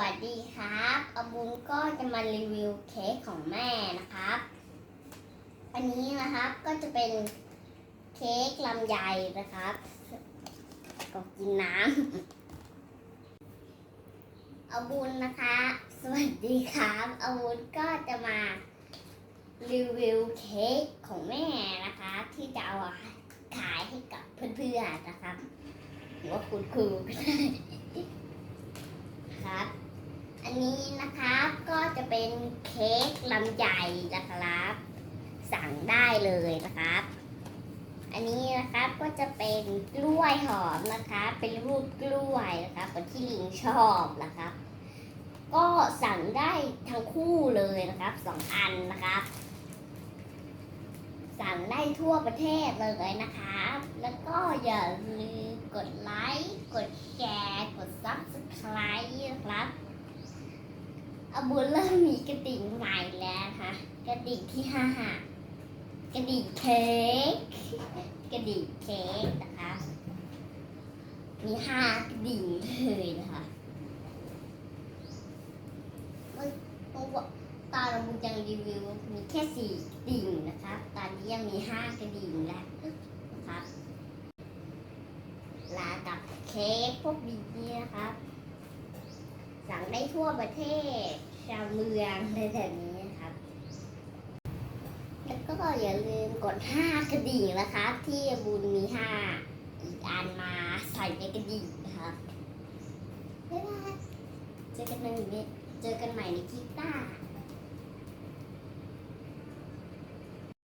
วัสดีครับอาบุญก็จะมารีวิวเค้กของแม่นะครับ อันนี้นะครับก็จะเป็นเค้กลำไยนะครับก็กินน้ำอาบุญนะคะ สวัสดีครับอาบุญก็จะมารีวิวเค้กของแม่นะคะ ที่จะเอาขายให้กับเพื่อนๆนะครับหรือว่าคุณครูก็ได้ นนี้นะครับก็จะเป็นเค้กลำไยนะครับ สั่งได้เลยนะครับ อันนี้นะครับก็จะเป็นกล้วยหอมนะคะเป็นรูปกล้วยนะครับเหมือนที่ลิงชอบนะครับ ก็สั่งได้ทั้งคู่เลยนะครับสองอันนะครับ สั่งได้ทั่วประเทศเลยนะครับ แล้วก็อย่าลืมกดไลค์กดแชร์กด subscribe นะครับ อาบุญเริ่มมีกระดิ่งใหม่แล้วนะคะกระดิ่งที่ห้ากระดิ่งเค้กกระดิ่งเค้กนะคะมีห้ากระดิ่งเลยนะคะเมื่อเมื่อวันตอนอาบุญยังรีวิวมีแค่สี่กระดิ่งนะครับตอนนี้ยังมีห้ากระดิ่งแล้วนะครับลากับเค้กพวกนี้นะครับ สั่งได้ทั่วประเทศ ชาวเมืองอะไรแบบนี้นะครับ แล้วก็อย่าลืมกดห้ากระดิ่งนะครับ ที่บุญมีห้าอีกอันมาใส่ในกระดิ่งนะครับบ๊ายบายเจอกันใหม่เจอกันใหม่ในคลิปหน้า